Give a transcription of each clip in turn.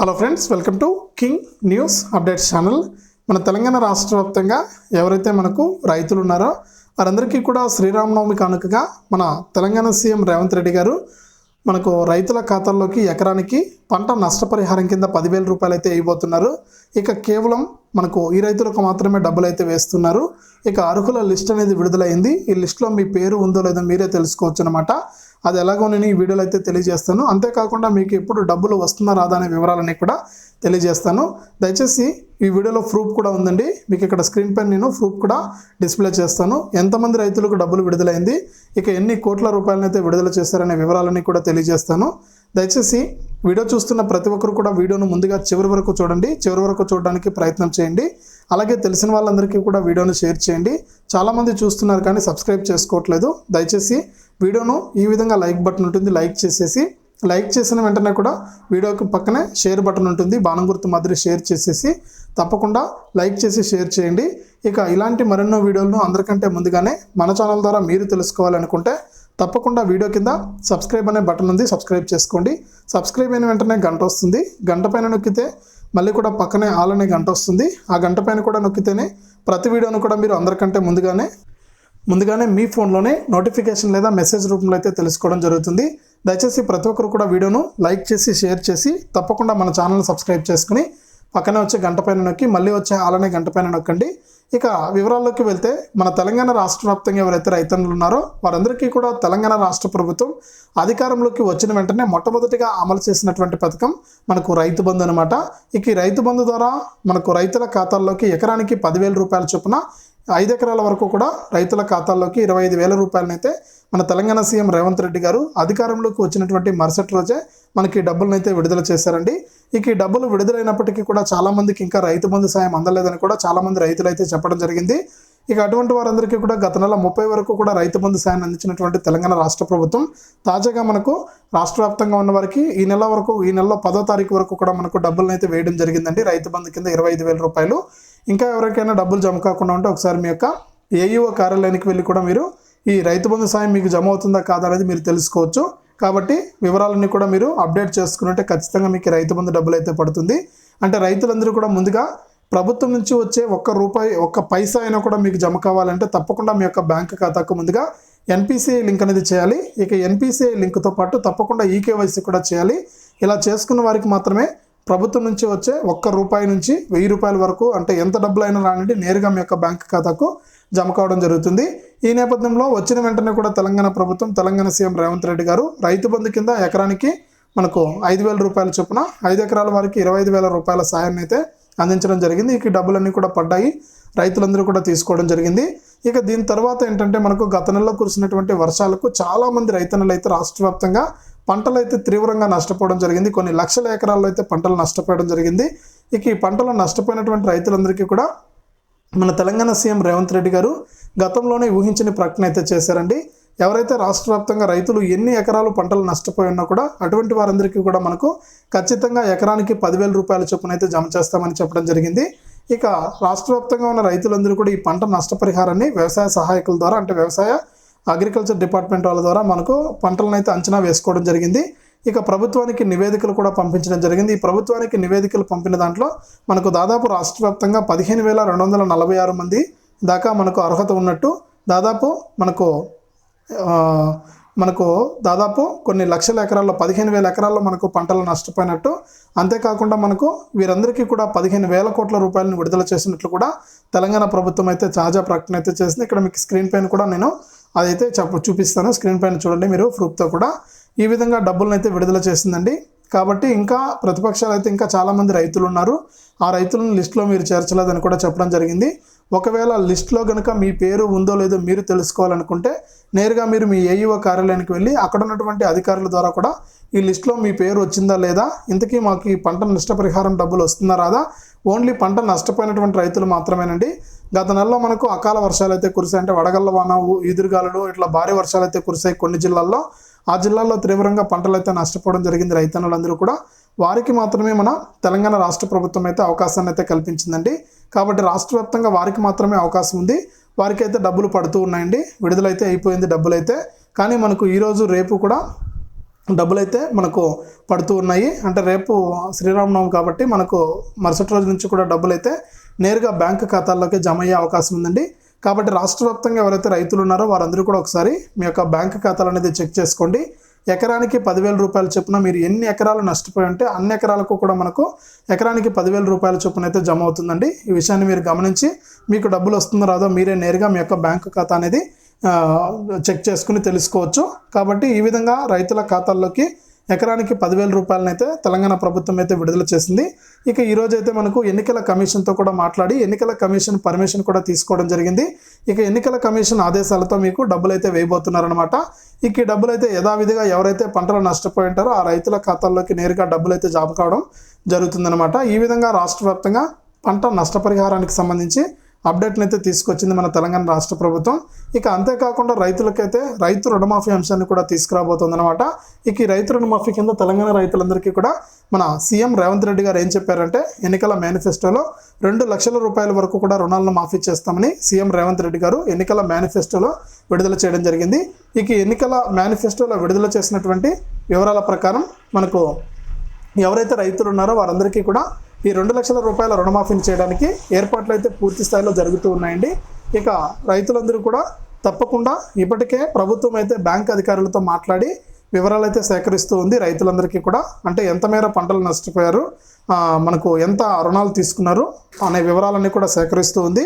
Hello friends welcome to king news updates channel మన తెలంగాణ రాష్ట్ర వ్యాప్తంగా ఎవరైతే మనకు రైతులు ఉన్నారో వారందరికీ కూడా శ్రీరామనవమి కానుకగా మన తెలంగాణ సీఎం రేవంత్ రెడ్డి గారు మనకు రైతుల ఖాతాల్లోకి ఎకరానికి పంట నష్టపరిహారం కింద పదివేల రూపాయలు అయితే ఇవ్వబోతున్నారు ఇక కేవలం మనకు ఈ రైతులకు మాత్రమే డబ్బులు అయితే వేస్తున్నారు. ఇక అర్హుల లిస్ట్ అనేది విడుదలైంది. ఈ లిస్ట్లో మీ పేరు ఉందో లేదో మీరే తెలుసుకోవచ్చు అనమాట అది ఎలాగో నేను ఈ వీడియోలో అయితే తెలియజేస్తాను. అంతేకాకుండా మీకు ఎప్పుడు డబ్బులు వస్తుందా రాదా అనే వివరాలన్నీ కూడా తెలియజేస్తాను. దయచేసి ఈ వీడియోలో ప్రూఫ్ కూడా ఉందండి. మీకు ఇక్కడ స్క్రీన్ పైన నేను ప్రూఫ్ కూడా డిస్ప్లే చేస్తాను. ఎంతమంది రైతులకు డబ్బులు విడుదలైంది? ఇక ఎన్ని కోట్ల రూపాయలనైతే విడుదల చేశారనే వివరాలన్నీ కూడా తెలియజేస్తాను. దయచేసి వీడియో చూస్తున్న ప్రతి ఒక్కరు కూడా వీడియోను ముందుగా చివరి వరకు చూడండి. చివరి వరకు చూడడానికి ప్రయత్నం చేయండి. అలాగే తెలిసిన వాళ్ళందరికీ కూడా వీడియోను షేర్ చేయండి. చాలామంది చూస్తున్నారు కానీ సబ్స్క్రైబ్ చేసుకోవట్లేదు. దయచేసి వీడియోను ఈ విధంగా లైక్ బటన్ ఉంటుంది. లైక్ చేసేసి లైక్ చేసిన వెంటనే కూడా వీడియోకి పక్కనే షేర్ బటన్ ఉంటుంది. బాణం గుర్తు మాదిరి షేర్ చేసేసి తప్పకుండా లైక్ చేసి షేర్ చేయండి. ఇక ఇలాంటి మరెన్నో వీడియోలను అందరికంటే ముందుగానే మన ఛానల్ ద్వారా మీరు తెలుసుకోవాలనుకుంటే తప్పకుండా వీడియో కింద సబ్స్క్రైబ్ అనే బటన్ ఉంది సబ్స్క్రైబ్ చేసుకోండి. సబ్స్క్రైబ్ అయిన వెంటనే గంట వస్తుంది. గంట పైన నొక్కితే మళ్ళీ కూడా పక్కనే ఆల్ అనే గంట వస్తుంది. ఆ గంట పైన కూడా నొక్కితేనే ప్రతి వీడియోను కూడా మీరు అందరికంటే ముందుగానే ముందుగానే మీ ఫోన్లోనే నోటిఫికేషన్ లేదా మెసేజ్ రూపంలో అయితే తెలుసుకోవడం జరుగుతుంది. దయచేసి ప్రతి ఒక్కరు కూడా వీడియోను లైక్ చేసి షేర్ చేసి తప్పకుండా మన ఛానల్ సబ్స్క్రైబ్ చేసుకుని పక్కనే వచ్చే గంట పైన నొక్కి మళ్ళీ వచ్చే అలానే గంట పైన నొక్కండి. ఇక వివరాల్లోకి వెళ్తే మన తెలంగాణ రాష్ట్ర వ్యాప్తంగా ఎవరైతే రైతన్నులు ఉన్నారో వారందరికీ కూడా తెలంగాణ రాష్ట్ర ప్రభుత్వం అధికారంలోకి వచ్చిన వెంటనే మొట్టమొదటిగా అమలు చేసినటువంటి పథకం మనకు రైతు బంధు అనమాట ఇక ఈ రైతు బంధు ద్వారా మనకు రైతుల ఖాతాల్లోకి ఎకరానికి పదివేల రూపాయల చొప్పున ఐదు ఎకరాల వరకు కూడా రైతుల ఖాతాల్లోకి ఇరవై ఐదు వేల రూపాయలనైతే మన తెలంగాణ సీఎం రేవంత్ రెడ్డి గారు అధికారంలోకి వచ్చినటువంటి మరుసటి రోజే మనకి డబ్బులనైతే విడుదల చేశారండి. ఇక ఈ డబ్బులు విడుదలైనప్పటికీ కూడా చాలా మందికి ఇంకా రైతు బంధు సాయం అందలేదని కూడా చాలామంది రైతులు అయితే చెప్పడం జరిగింది. ఇక అటువంటి వారందరికీ కూడా గత నెల ముప్పై వరకు కూడా రైతు బంధు సాయాన్ని అందించినటువంటి తెలంగాణ రాష్ట్ర ప్రభుత్వం తాజాగా మనకు రాష్ట్ర వ్యాప్తంగా ఉన్న వారికి ఈ నెల వరకు ఈ నెలలో పదో తారీఖు వరకు కూడా మనకు డబ్బులను అయితే వేయడం జరిగిందండి. రైతు బంధు కింద ఇరవై ఐదు వేల రూపాయలు. ఇంకా ఎవరికైనా డబ్బులు జమ కాకుండా ఉంటే ఒకసారి మీ యొక్క ఏఈఓ కార్యాలయానికి వెళ్ళి కూడా మీరు ఈ రైతు బంధు సాయం మీకు జమ అవుతుందా కాదా అనేది మీరు తెలుసుకోవచ్చు. కాబట్టి వివరాలన్నీ కూడా మీరు అప్డేట్ చేసుకున్నట్టే ఖచ్చితంగా మీకు రైతు బంధు డబ్బులు అయితే పడుతుంది. అంటే రైతులందరూ కూడా ముందుగా ప్రభుత్వం నుంచి వచ్చే ఒక్క రూపాయి ఒక్క పైసా అయినా కూడా మీకు జమ కావాలంటే తప్పకుండా మీ యొక్క బ్యాంక్ ఖాతాకు ముందుగా ఎన్పిసిఐ లింక్ అనేది చేయాలి. ఇక ఎన్పిసిఐ లింక్తో పాటు తప్పకుండా ఈకేవైసీ కూడా చేయాలి. ఇలా చేసుకున్న వారికి మాత్రమే ప్రభుత్వం నుంచి వచ్చే ఒక్క రూపాయి నుంచి వెయ్యి రూపాయల వరకు అంటే ఎంత డబ్బులైనా రానండి నేరుగా మీ యొక్క బ్యాంక్ ఖాతాకు జమ కావడం జరుగుతుంది. ఈ నేపథ్యంలో వచ్చిన వెంటనే కూడా తెలంగాణ ప్రభుత్వం తెలంగాణ సీఎం రేవంత్ రెడ్డి గారు రైతు బంధు కింద ఎకరానికి మనకు ఐదు వేల రూపాయల చొప్పున ఐదు ఎకరాల వారికి ఇరవై ఐదు వేల రూపాయల సాయాన్ని అయితే అందించడం జరిగింది. ఇక డబ్బులన్నీ కూడా పడ్డాయి. రైతులందరూ కూడా తీసుకోవడం జరిగింది. ఇక దీని తర్వాత ఏంటంటే మనకు గత నెలలో కురిసినటువంటి వర్షాలకు చాలామంది రైతన్నలు అయితే రాష్ట్ర వ్యాప్తంగా పంటలు అయితే తీవ్రంగా నష్టపోవడం జరిగింది. కొన్ని లక్షల ఎకరాల్లో అయితే పంటలు నష్టపోవడం జరిగింది. ఇక ఈ పంటలు నష్టపోయినటువంటి రైతులందరికీ కూడా మన తెలంగాణ సీఎం రేవంత్ రెడ్డి గారు గతంలోనే ఊహించని ప్రకటన అయితే చేశారండి. ఎవరైతే రాష్ట్ర వ్యాప్తంగా రైతులు ఎన్ని ఎకరాలు పంటలు నష్టపోయి ఉన్నా కూడా అటువంటి వారందరికీ కూడా మనకు ఖచ్చితంగా ఎకరానికి పదివేల రూపాయల చొప్పున అయితే జమ చేస్తామని చెప్పడం జరిగింది. ఇక రాష్ట్ర వ్యాప్తంగా ఉన్న రైతులందరూ కూడా ఈ పంట నష్టపరిహారాన్ని వ్యవసాయ సహాయకుల ద్వారా అంటే వ్యవసాయ అగ్రికల్చర్ డిపార్ట్మెంట్ వాళ్ళ ద్వారా మనకు పంటలను అయితే అంచనా వేసుకోవడం జరిగింది. ఇక ప్రభుత్వానికి నివేదికలు కూడా పంపించడం జరిగింది. ఈ ప్రభుత్వానికి నివేదికలు పంపిన దాంట్లో మనకు దాదాపు రాష్ట్ర వ్యాప్తంగా పదిహేను వేల రెండు వందల నలభై ఆరు మంది దాకా మనకు అర్హత ఉన్నట్టు దాదాపు మనకు మనకు దాదాపు కొన్ని లక్షల ఎకరాల్లో పదిహేను వేల ఎకరాల్లో మనకు పంటలు నష్టపోయినట్టు అంతేకాకుండా మనకు వీరందరికీ కూడా పదిహేను వేల కోట్ల రూపాయలను విడుదల చేసినట్లు కూడా తెలంగాణ ప్రభుత్వం అయితే తాజా ప్రకటన అయితే చేసింది. ఇక్కడ మీకు స్క్రీన్ పైన కూడా నేను అదైతే చెప్ప చూపిస్తాను. స్క్రీన్ పైన చూడండి మీరు ప్రూఫ్తో కూడా. ఈ విధంగా డబ్బులను అయితే విడుదల చేసిందండి. కాబట్టి ఇంకా ప్రతిపక్షాలు అయితే ఇంకా చాలామంది రైతులు ఉన్నారు ఆ రైతులను లిస్టులో మీరు చేర్చలేదని కూడా చెప్పడం జరిగింది. ఒకవేళ లిస్ట్లో కనుక మీ పేరు ఉందో లేదో మీరు తెలుసుకోవాలనుకుంటే నేరుగా మీరు మీ ఏఈఓ కార్యాలయానికి వెళ్ళి అక్కడ ఉన్నటువంటి అధికారుల ద్వారా కూడా ఈ లిస్ట్లో మీ పేరు వచ్చిందా లేదా ఇంతకీ మాకు ఈ పంట నష్టపరిహారం డబ్బులు వస్తుందా రాదా ఓన్లీ పంట నష్టపోయినటువంటి రైతులు మాత్రమేనండి. గత నెలలో మనకు అకాల వర్షాలు అయితే కురిసాయి అంటే వడగళ్ళ వాన ఊ- ఇట్లా భారీ వర్షాలు అయితే కురిసాయి కొన్ని జిల్లాల్లో. ఆ జిల్లాల్లో తీవ్రంగా పంటలు అయితే నష్టపోవడం జరిగింది. రైతన్నులందరూ కూడా వారికి మాత్రమే మన తెలంగాణ రాష్ట్ర ప్రభుత్వం అయితే అవకాశాన్ని అయితే కల్పించిందండి. కాబట్టి రాష్ట్ర వ్యాప్తంగా వారికి మాత్రమే అవకాశం ఉంది. వారికి అయితే డబ్బులు పడుతూ ఉన్నాయండి. విడుదలైతే అయిపోయింది డబ్బులు అయితే కానీ మనకు ఈరోజు రేపు కూడా డబ్బులు అయితే మనకు పడుతూ ఉన్నాయి. అంటే రేపు శ్రీరామనవమి కాబట్టి మనకు మరుసటి రోజు నుంచి కూడా డబ్బులైతే నేరుగా బ్యాంక్ ఖాతాల్లోకి జమ అయ్యే అవకాశం ఉందండి. కాబట్టి రాష్ట్ర వ్యాప్తంగా ఎవరైతే రైతులు ఉన్నారో వారందరూ కూడా ఒకసారి మీ యొక్క బ్యాంక్ ఖాతాలు అనేది చెక్ చేసుకోండి. ఎకరానికి పదివేల రూపాయల చొప్పున మీరు ఎన్ని ఎకరాలు నష్టపోయి ఉంటే అన్ని ఎకరాలకు కూడా మనకు ఎకరానికి పదివేల రూపాయల చొప్పున అయితే జమ అవుతుందండి. ఈ విషయాన్ని మీరు గమనించి మీకు డబ్బులు వస్తుందో రాదో మీరే నేరుగా మీ యొక్క బ్యాంకు ఖాతా అనేది చెక్ చేసుకుని తెలుసుకోవచ్చు. కాబట్టి ఈ విధంగా రైతుల ఖాతాల్లోకి ఎకరానికి పదివేల రూపాయలనైతే తెలంగాణ ప్రభుత్వం అయితే విడుదల చేసింది. ఇక ఈ రోజు అయితే మనకు ఎన్నికల కమిషన్తో కూడా మాట్లాడి ఎన్నికల కమిషన్ పర్మిషన్ కూడా తీసుకోవడం జరిగింది. ఇక ఎన్నికల కమిషన్ ఆదేశాలతో మీకు డబ్బులు అయితే వేయబోతున్నారనమాట ఇక ఈ డబ్బులు అయితే యథావిధిగా ఎవరైతే పంటలు నష్టపోయి ఉంటారో ఆ రైతుల ఖాతాల్లోకి నేరుగా డబ్బులు అయితే జామ కావడం జరుగుతుందనమాట ఈ విధంగా రాష్ట్ర వ్యాప్తంగా పంట నష్టపరిహారానికి సంబంధించి అప్డేట్ని అయితే తీసుకొచ్చింది మన తెలంగాణ రాష్ట్ర ప్రభుత్వం. ఇక అంతేకాకుండా రైతులకైతే రైతు రుణమాఫీ అంశాన్ని కూడా తీసుకురాబోతుంది అనమాట ఇక ఈ రైతు రుణమాఫీ కింద తెలంగాణ రైతులందరికీ కూడా మన సీఎం రేవంత్ రెడ్డి గారు ఏం చెప్పారంటే ఎన్నికల మేనిఫెస్టోలో రెండు లక్షల రూపాయల వరకు కూడా రుణాలను మాఫీ చేస్తామని సీఎం రేవంత్ రెడ్డి గారు ఎన్నికల మేనిఫెస్టోలో విడుదల చేయడం జరిగింది. ఇక ఎన్నికల మేనిఫెస్టోలో విడుదల చేసినటువంటి వివరాల ప్రకారం మనకు ఎవరైతే రైతులు ఉన్నారో వారందరికీ కూడా ఈ రెండు లక్షల రూపాయల రుణమాఫీని చేయడానికి ఏర్పాట్లు అయితే పూర్తి స్థాయిలో జరుగుతూ ఉన్నాయండి. ఇక రైతులందరూ కూడా తప్పకుండా ఇప్పటికే ప్రభుత్వం అయితే బ్యాంక్ అధికారులతో మాట్లాడి వివరాలు అయితే సేకరిస్తూ ఉంది. రైతులందరికీ కూడా అంటే ఎంత మేర పంటలు నష్టపోయారు మనకు ఎంత రుణాలు తీసుకున్నారు అనే వివరాలన్నీ కూడా సేకరిస్తూ ఉంది.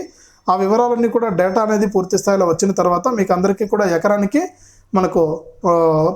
ఆ వివరాలన్నీ కూడా డేటా అనేది పూర్తి స్థాయిలో వచ్చిన తర్వాత మీకు అందరికీ కూడా ఎకరానికి మనకు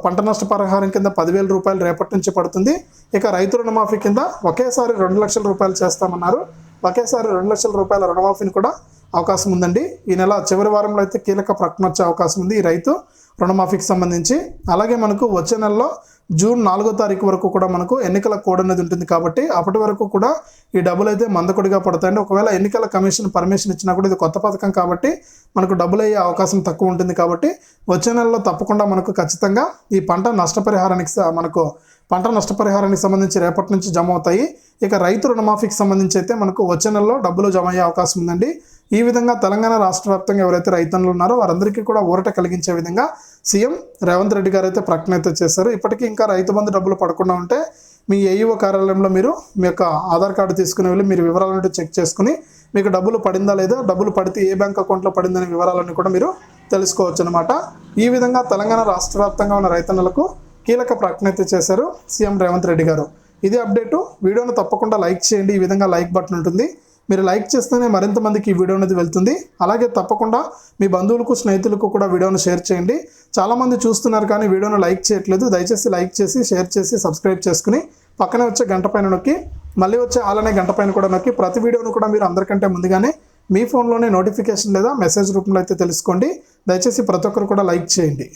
పంట నష్ట పరిహారం కింద పదివేల రూపాయలు రేపటి నుంచి పడుతుంది. ఇక రైతు రుణమాఫీ కింద ఒకేసారి రెండు లక్షల రూపాయలు చేస్తామన్నారు. ఒకేసారి రెండు లక్షల రూపాయల రుణమాఫీని కూడా అవకాశం ఉందండి. ఈ నెల చివరి వారంలో అయితే కీలక ప్రకటన వచ్చే అవకాశం ఉంది ఈ రైతు. రుణమాఫీకి సంబంధించి. అలాగే మనకు వచ్చే నెలలో జూన్ నాలుగో తారీఖు వరకు కూడా మనకు ఎన్నికల కోడ్ అనేది ఉంటుంది కాబట్టి అప్పటి వరకు కూడా ఈ డబ్బులు అయితే మందకొడిగా పడతాయండి. ఒకవేళ ఎన్నికల కమిషన్ పర్మిషన్ ఇచ్చినా కూడా ఇది కొత్త పథకం కాబట్టి మనకు డబ్బులు అయ్యే అవకాశం తక్కువ ఉంటుంది కాబట్టి వచ్చే నెలలో తప్పకుండా మనకు ఖచ్చితంగా ఈ పంట నష్టపరిహారానికి స- మనకు పంట నష్టపరిహారానికి సంబంధించి రేపటి నుంచి జమ అవుతాయి. ఇక రైతు రుణమాఫీకి సంబంధించి అయితే మనకు వచ్చే నెలలో డబ్బులు జమ అయ్యే అవకాశం ఉందండి. ఈ విధంగా తెలంగాణ రాష్ట్ర వ్యాప్తంగా ఎవరైతే రైతన్నులు ఉన్నారో వారందరికీ కూడా ఊరట కలిగించే విధంగా సీఎం రేవంత్ రెడ్డి గారు అయితే ప్రకటన అయితే చేశారు. ఇప్పటికీ ఇంకా రైతు బంధు డబ్బులు పడకుండా ఉంటే మీ ఏఈఓ కార్యాలయంలో మీరు మీ యొక్క ఆధార్ కార్డు తీసుకుని వెళ్ళి మీరు వివరాలను చెక్ చేసుకుని మీకు డబ్బులు పడిందా లేదా డబ్బులు పడితే ఏ బ్యాంక్ అకౌంట్లో పడిందనే వివరాలన్నీ కూడా మీరు తెలుసుకోవచ్చు అనమాట ఈ విధంగా తెలంగాణ రాష్ట్ర వ్యాప్తంగా ఉన్న రైతన్నలకు కీలక ప్రకటన అయితే చేశారు సీఎం రేవంత్ రెడ్డి గారు. ఇదే అప్డేటు. వీడియోను తప్పకుండా లైక్ చేయండి. ఈ విధంగా లైక్ బటన్ ఉంటుంది. మీరు లైక్ చేస్తేనే మరింత మందికి ఈ వీడియో అనేది వెళ్తుంది. అలాగే తప్పకుండా మీ బంధువులకు స్నేహితులకు కూడా వీడియోను షేర్ చేయండి. చాలామంది చూస్తున్నారు కానీ వీడియోను లైక్ చేయట్లేదు. దయచేసి లైక్ చేసి షేర్ చేసి సబ్స్క్రైబ్ చేసుకుని పక్కనే వచ్చే గంట పైన నొక్కి మళ్ళీ వచ్చే అలానే గంట పైన కూడా నొక్కి ప్రతి వీడియోను కూడా మీరు అందరికంటే ముందుగానే మీ ఫోన్లోనే నోటిఫికేషన్ లేదా మెసేజ్ రూపంలో అయితే తెలుసుకోండి. దయచేసి ప్రతి ఒక్కరు కూడా లైక్ చేయండి.